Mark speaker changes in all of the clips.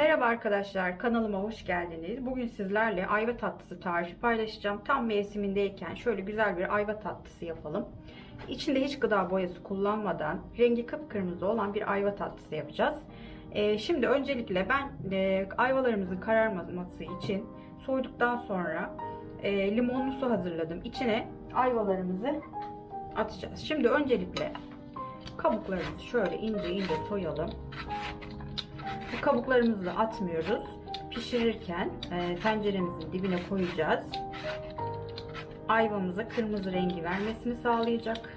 Speaker 1: Merhaba arkadaşlar, kanalıma hoş geldiniz. Bugün sizlerle ayva tatlısı tarifi paylaşacağım. Tam mevsimindeyken şöyle güzel bir ayva tatlısı yapalım. İçinde hiç gıda boyası kullanmadan rengi kıpkırmızı olan bir ayva tatlısı yapacağız. Ee, şimdi öncelikle ben e, ayvalarımızın kararmaması için soyduktan sonra e, limonlu su hazırladım. İçine ayvalarımızı atacağız. Şimdi öncelikle kabuklarımızı şöyle ince ince soyalım. Bu kabuklarımızı da atmıyoruz. Pişirirken e, tenceremizin dibine koyacağız. Ayvamıza kırmızı rengi vermesini sağlayacak.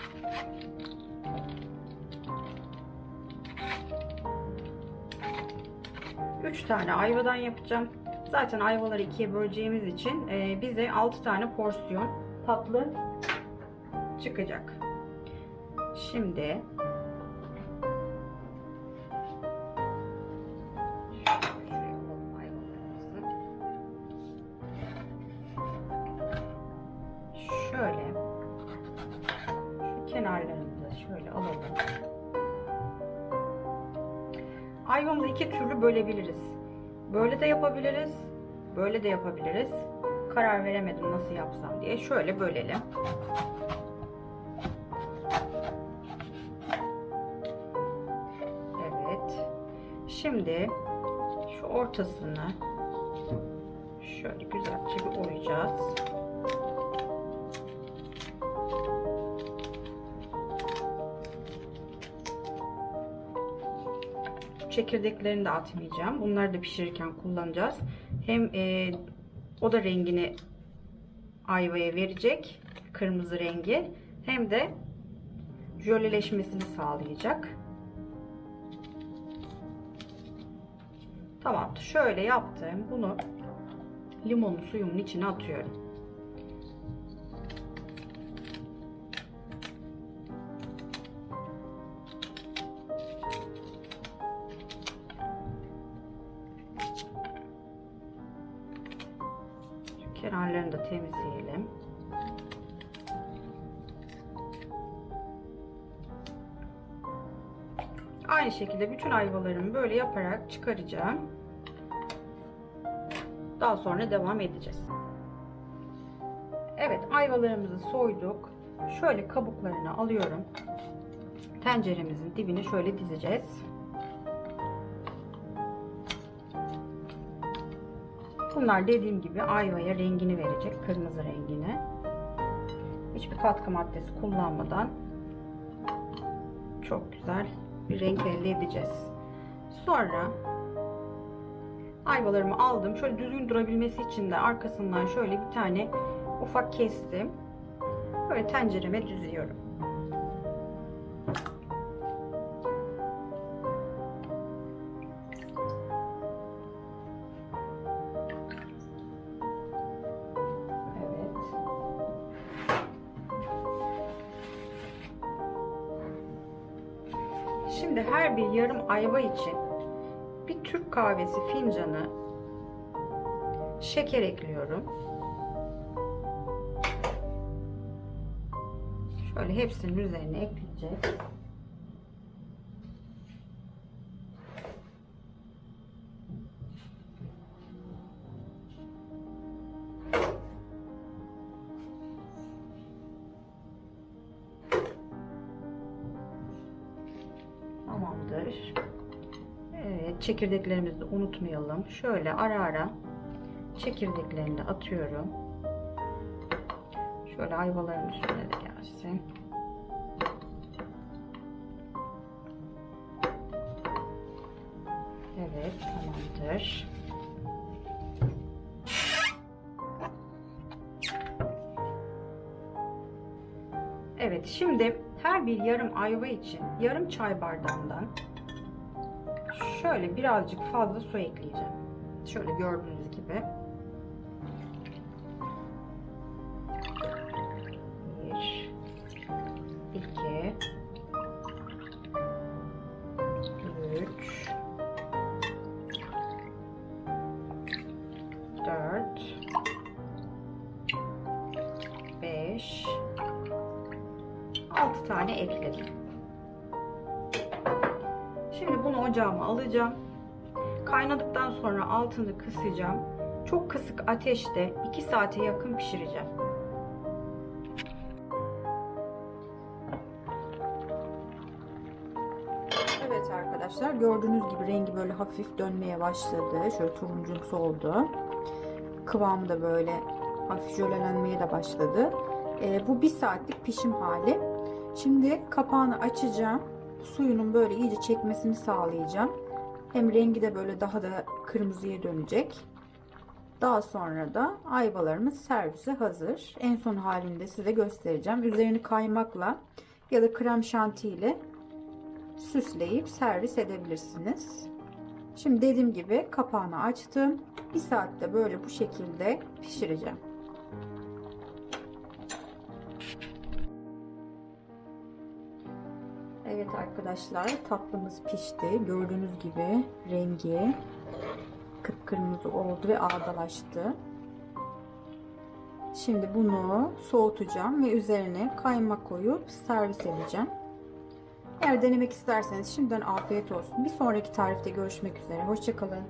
Speaker 1: Üç tane ayvadan yapacağım. Zaten ayvaları ikiye böleceğimiz için e, bize 6 tane porsiyon tatlı çıkacak. Şimdi kenarlarını da şöyle alalım. Ayvamızı iki türlü bölebiliriz. Böyle de yapabiliriz. Böyle de yapabiliriz. Karar veremedim nasıl yapsam diye. Şöyle bölelim. Evet. Şimdi şu ortasını şöyle güzelce bir oyacağız. Çekirdeklerini de atmayacağım. Bunları da pişirirken kullanacağız. Hem e, o da rengini ayvaya verecek. Kırmızı rengi. Hem de jöleleşmesini sağlayacak. Tamam. Şöyle yaptım. Bunu limonlu suyumun içine atıyorum. Kenarlarını da temizleyelim. Aynı şekilde bütün ayvalarımı böyle yaparak çıkaracağım. Daha sonra devam edeceğiz. Evet ayvalarımızı soyduk. Şöyle kabuklarını alıyorum. Tenceremizin dibine şöyle dizeceğiz. Bunlar dediğim gibi ayvaya rengini verecek. Kırmızı rengini. Hiçbir katkı maddesi kullanmadan çok güzel bir renk elde edeceğiz. Sonra ayvalarımı aldım. Şöyle düzgün durabilmesi için de arkasından şöyle bir tane ufak kestim. Böyle tencereme düzüyorum. Şimdi her bir yarım ayva için bir Türk kahvesi fincanı şeker ekliyorum. Şöyle hepsinin üzerine ekleyeceğiz. Tamamdır. Evet, çekirdeklerimizi de unutmayalım. Şöyle ara ara çekirdeklerini de atıyorum. Şöyle ayvaların üstüne de gelsin. Evet, tamamdır. Evet, şimdi her bir yarım ayva için yarım çay bardağından şöyle birazcık fazla su ekleyeceğim. Şöyle gördüğünüz gibi. Bir, iki, üç, dört, beş, 6 tane ekledim. Şimdi bunu ocağıma alacağım. Kaynadıktan sonra altını kısacağım. Çok kısık ateşte 2 saate yakın pişireceğim. Evet arkadaşlar gördüğünüz gibi rengi böyle hafif dönmeye başladı. Şöyle turuncumsu oldu. Kıvamı da böyle hafif jölelenmeye de başladı. Ee, bu bir saatlik pişim hali. Şimdi kapağını açacağım. Suyunun böyle iyice çekmesini sağlayacağım. Hem rengi de böyle daha da kırmızıya dönecek. Daha sonra da ayvalarımız servise hazır. En son halinde size göstereceğim. Üzerini kaymakla ya da krem şanti ile süsleyip servis edebilirsiniz. Şimdi dediğim gibi kapağını açtım. Bir saatte böyle bu şekilde pişireceğim. Evet arkadaşlar tatlımız pişti. Gördüğünüz gibi rengi kıpkırmızı oldu ve ağdalaştı. Şimdi bunu soğutacağım ve üzerine kaymak koyup servis edeceğim. Eğer denemek isterseniz şimdiden afiyet olsun. Bir sonraki tarifte görüşmek üzere. Hoşçakalın.